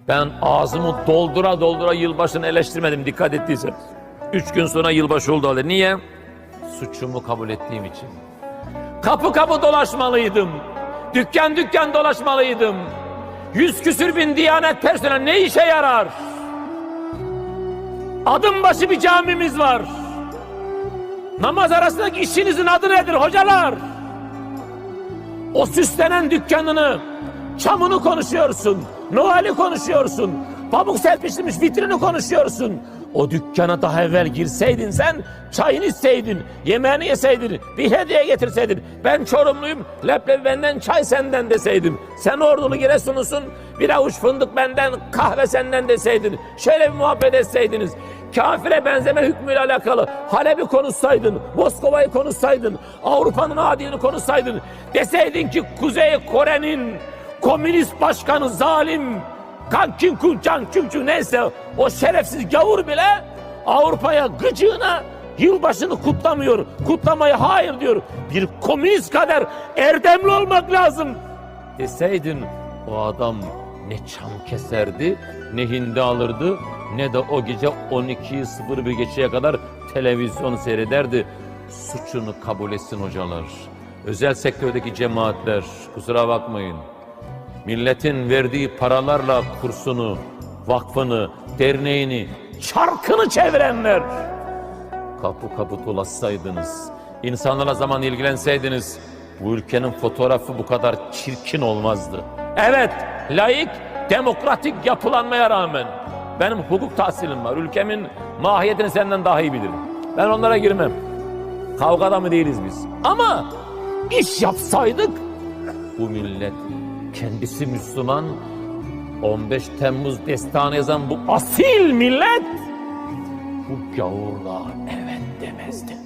Ben ağzımı doldura doldura yılbaşını eleştirmedim dikkat ettiysen. Üç gün sonra yılbaşı oldu hali. Niye? Suçumu kabul ettiğim için. Kapı kapı dolaşmalıydım. Dükkan dükkan dolaşmalıydım. Yüz küsür bin diyanet personeli ne işe yarar? Adım başı bir camimiz var. Namaz arasındaki işinizin adı nedir hocalar? O süslenen dükkanını, çamını konuşuyorsun. Noel'i konuşuyorsun. Pamuk serpiştirmiş vitrini konuşuyorsun. O dükkana daha evvel girseydin sen, çayını içseydin, yemeğini yeseydin, bir hediye getirseydin. Ben Çorumluyum, leblebi benden, çay senden deseydin. Sen ordulu Giresunlusun, bir avuç fındık benden, kahve senden deseydin. Şöyle bir muhabbet etseydiniz. Kafire benzeme hükmüyle alakalı Halep'i konuşsaydın, Moskova'yı konuşsaydın, Avrupa'nın adilini konuşsaydın, deseydin ki Kuzey Kore'nin komünist başkanı zalim Kan Kim Kun Can Kim Chu neyse o şerefsiz gavur bile Avrupa'ya gıcığına yılbaşını kutlamıyor. Kutlamaya hayır diyor. Bir komünist kadar erdemli olmak lazım. Deseydin o adam ne çam keserdi, ne hindi alırdı, ne de o gece 12'yi 01 geçeye kadar televizyon seyrederdi. Suçunu kabul etsin hocalar. Özel sektördeki cemaatler, kusura bakmayın. Milletin verdiği paralarla kursunu, vakfını, derneğini, çarkını çevirenler. Kapı kapı dolaşsaydınız, insanlara zaman ilgilenseydiniz, bu ülkenin fotoğrafı bu kadar çirkin olmazdı. Evet, layık, demokratik yapılanmaya rağmen benim hukuk tahsilim var. Ülkemin mahiyetini senden daha iyi bilirim. Ben onlara girmem. Kavgada mı değiliz biz? Ama iş yapsaydık bu millet kendisi Müslüman 15 Temmuz destanı yazan bu asil millet bu gavurluğa evet demezdi.